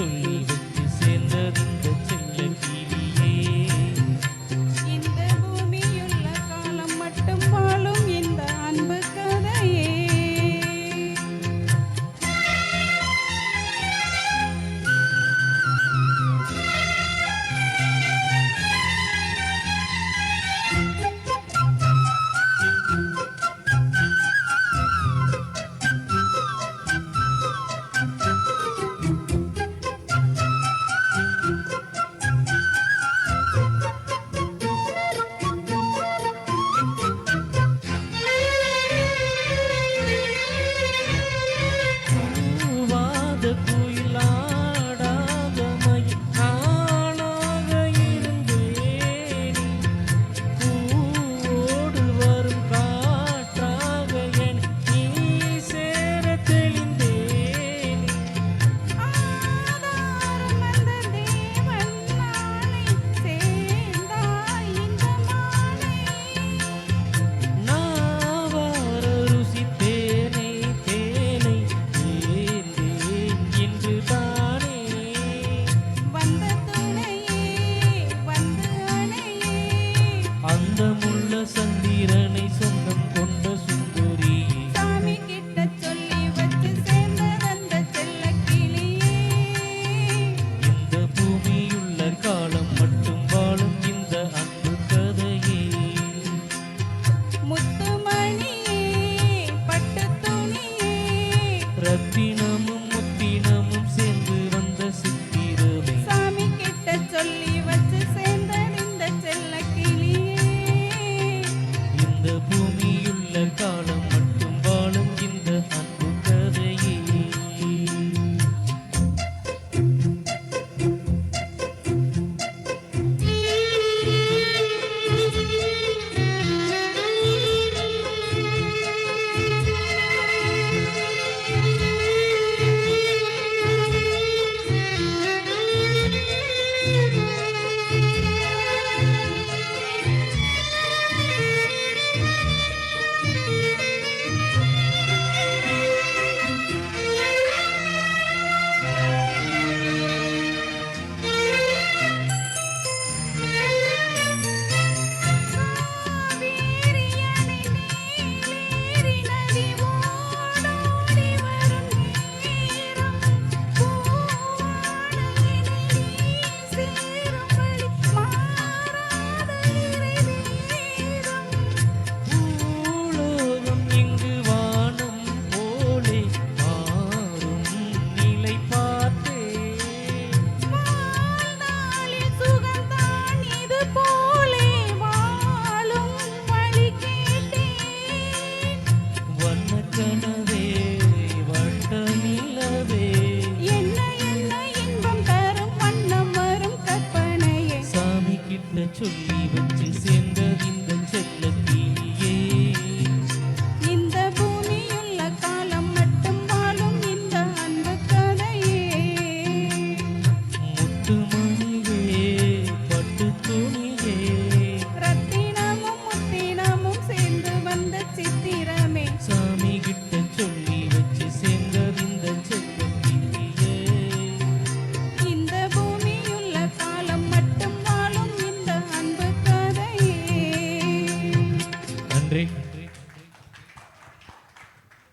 to. sa சொல்லி வச்சு சேர்ந்த இந்த செல்ல தீயே. இந்த பூமியுள்ள காலம் மட்டும் வாழும் இந்த அன்பு கதையே. முத்து மணியே பட்டு துணியே ரத்தினமும் முத்தினமும் சேர்ந்து வந்த சித்திரமே. சாமி கிட்ட